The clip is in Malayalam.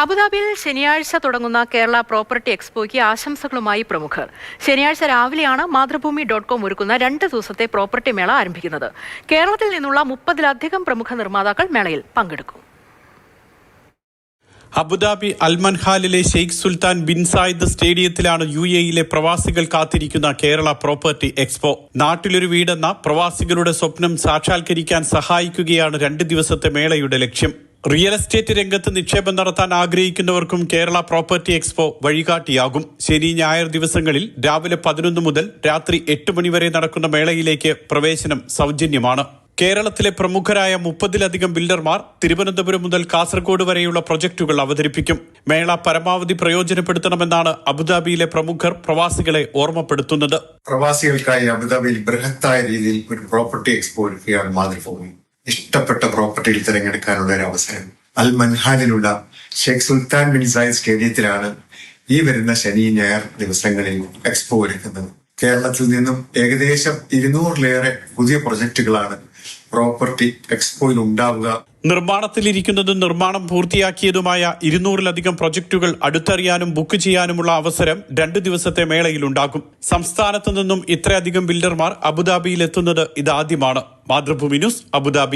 അബുദാബിയിൽ ശനിയാഴ്ച തുടങ്ങുന്ന കേരള പ്രോപ്പർട്ടി എക്സ്പോയ്ക്ക് ആശംസകളുമായി പ്രമുഖർ. ശനിയാഴ്ച രാവിലെയാണ് മാതൃഭൂമി ഡോട്ട് കോം ഒരുക്കുന്ന രണ്ട് ദിവസത്തെ പ്രോപ്പർട്ടി മേള ആരംഭിക്കുന്നത്. കേരളത്തിൽ നിന്നുള്ള മുപ്പതിലധികം പ്രമുഖ നിർമ്മാതാക്കൾ മേളയിൽ പങ്കെടുക്കും. അബുദാബി അൽമൻഹാലിലെ ഷെയ്ഖ് സുൽത്താൻ ബിൻ സായിദ് സ്റ്റേഡിയത്തിലാണ് യു എയിലെ പ്രവാസികൾ കാത്തിരിക്കുന്ന കേരള പ്രോപ്പർട്ടി എക്സ്പോ. നാട്ടിലൊരു വീടെന്ന പ്രവാസികളുടെ സ്വപ്നം സാക്ഷാത്കരിക്കാൻ സഹായിക്കുകയാണ് രണ്ട് ദിവസത്തെ മേളയുടെ ലക്ഷ്യം. റിയൽ എസ്റ്റേറ്റ് രംഗത്ത് നിക്ഷേപം നടത്താൻ ആഗ്രഹിക്കുന്നവർക്കും കേരള പ്രോപ്പർട്ടി എക്സ്പോ വഴികാട്ടിയാകും. ശനി ഞായർ ദിവസങ്ങളിൽ രാവിലെ പതിനൊന്ന് മുതൽ രാത്രി എട്ട് മണിവരെ നടക്കുന്ന മേളയിലേക്ക് പ്രവേശനം സൗജന്യമാണ്. കേരളത്തിലെ പ്രമുഖരായ മുപ്പതിലധികം ബിൽഡർമാർ തിരുവനന്തപുരം മുതൽ കാസർഗോഡ് വരെയുള്ള പ്രൊജക്ടുകൾ അവതരിപ്പിക്കും. മേള പരമാവധി പ്രയോജനപ്പെടുത്തണമെന്നാണ് അബുദാബിയിലെ പ്രമുഖർ പ്രവാസികളെ ഓർമ്മപ്പെടുത്തുന്നത്. പ്രവാസികൾക്കായി അബുദാബിയിൽ ബൃഹത്തായ രീതിയിൽ ഒരു പ്രോപ്പർട്ടി എക്സ്പോ മാതൃഭൂമി. ഇഷ്ടപ്പെട്ട പ്രോപ്പർട്ടിയിൽ തിരഞ്ഞെടുക്കാനുള്ള ഒരു അവസരം. അൽ മൻഹാനിലുള്ള ഷെയ്ഖ് സുൽത്താൻ ബിൻ സായിദ് സ്റ്റേഡിയത്തിലാണ് ഈ വരുന്ന ശനി ഞായർ ദിവസങ്ങളിൽ എക്സ്പോ ഒരുക്കുന്നത്. കേരളത്തിൽ നിന്നും ഏകദേശം ഇരുന്നൂറിലേറെ പുതിയ പ്രൊജക്ടുകളാണ് പ്രോപ്പർട്ടി എക്സ്പോയിൽ ഉണ്ടാവുക. നിർമ്മാണത്തിലിരിക്കുന്നതും നിർമ്മാണം പൂർത്തിയാക്കിയതുമായ ഇരുന്നൂറിലധികം പ്രൊജക്ടുകൾ അടുത്തറിയാനും ബുക്ക് ചെയ്യാനുമുള്ള അവസരം രണ്ടു ദിവസത്തെ മേളയിലുണ്ടാകും സംസ്ഥാനത്തു നിന്നും ഇത്രയധികം ബിൽഡർമാർ അബുദാബിയിൽ എത്തുന്നത് ഇതാദ്യമാണ്. Mathrubhumi news Abu Dhabi.